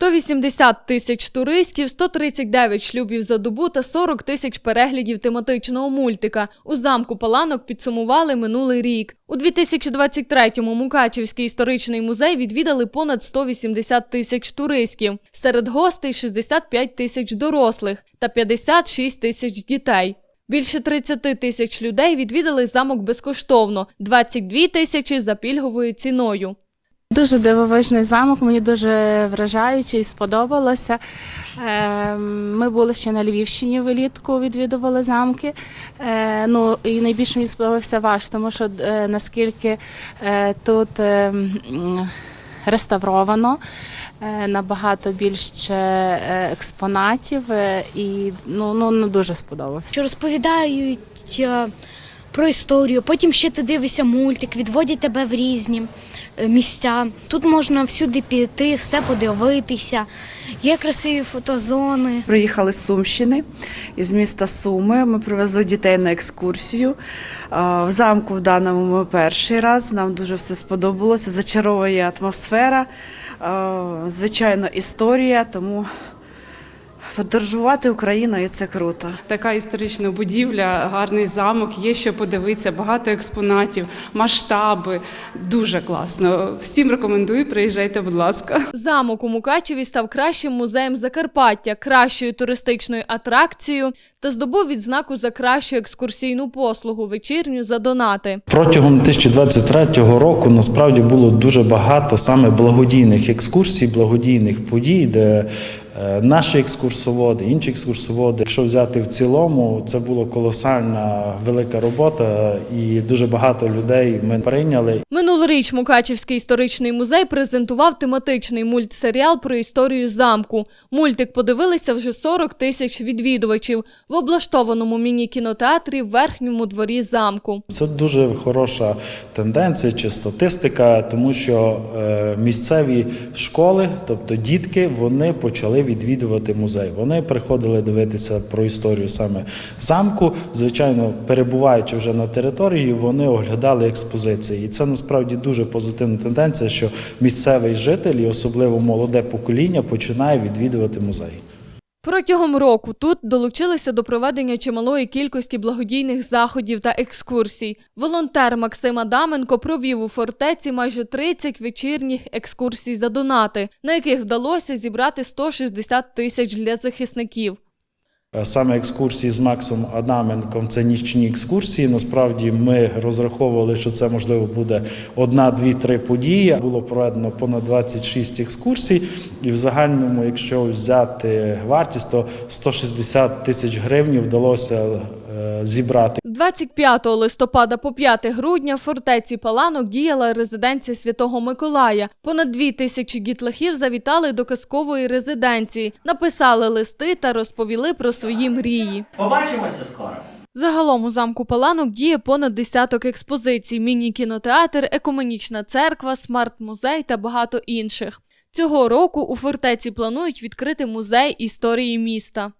180 тисяч туристів, 139 шлюбів за добу та 40 тисяч переглядів тематичного мультика. У замку Паланок підсумували минулий рік. У 2023-му Мукачівський історичний музей відвідали понад 180 тисяч туристів. Серед гостей 65 тисяч дорослих та 56 тисяч дітей. Більше 30 тисяч людей відвідали замок безкоштовно, 22 тисячі за пільговою ціною. Дуже дивовижний замок, мені дуже вражаючий, сподобалося. Ем, Ми були ще на Львівщині влітку, відвідували замки. Е, Ну і найбільше мені сподобався ваш, тому що е, наскільки е, тут. е, Реставровано набагато більше експонатів і ну, ну, ну дуже сподобався. розповідають про історію. Потім ще ти дивишся мультик, відводять тебе в різні е, місця. Тут можна всюди піти, все подивитися. Є красиві фотозони. Приїхали з Сумщини із міста Суми. Ми привезли дітей на екскурсію. В замку в даному ми перший раз. Нам дуже все сподобалося. Зачаровує атмосфера, звичайно, історія. Тому подорожувати Україною це круто. Така історична будівля, гарний замок, є що подивитися, багато експонатів, масштаби. Дуже класно. Всім рекомендую, приїжджайте, будь ласка. Замок у Мукачеві став кращим музеєм Закарпаття, кращою туристичною атракцією та здобув відзнаку за кращу екскурсійну послугу вечірню за донати. Протягом 2023 року насправді було дуже багато саме благодійних екскурсій, благодійних подій, де наші екскурсоводи, інші екскурсоводи. Якщо взяти в цілому, це була колосальна велика робота, і дуже багато людей ми прийняли. Минулоріч Мукачівський історичний музей презентував тематичний мультсеріал про історію замку. Мультик подивилися вже 40 тисяч відвідувачів в облаштованому міні-кінотеатрі в верхньому дворі замку. Це дуже хороша тенденція чи статистика, тому що е, місцеві школи, тобто дітки, вони почали відвідувати музей. Вони приходили дивитися про історію саме замку. Звичайно, перебуваючи вже на території, вони оглядали експозиції. І це насправді дуже позитивна тенденція, що місцевий житель, і особливо молоде покоління, починає відвідувати музей. Протягом року тут долучилися до проведення чималої кількості благодійних заходів та екскурсій. Волонтер Максим Адаменко провів у фортеці майже 30 вечірніх екскурсій за донати, на яких вдалося зібрати 160 тисяч для захисників. Е, Саме екскурсії з Максом Адаменком це нічні екскурсії. Насправді ми розраховували, що це можливо буде одна, дві, три події. Було проведено понад 26 екскурсій, і в загальному, якщо взяти вартість, то 160 тисяч гривень вдалося е, зібрати. З 25 листопада по 5 грудня в фортеці Паланок діяла резиденція Святого Миколая. Понад дві тисячі дітлахів завітали до казкової резиденції, написали листи та розповіли про свої мрії. Побачимося скоро. Загалом у замку Паланок діє понад десяток експозицій: міні-кінотеатр, екуменічна церква, смарт-музей та багато інших. Цього року у фортеці планують відкрити музей історії міста.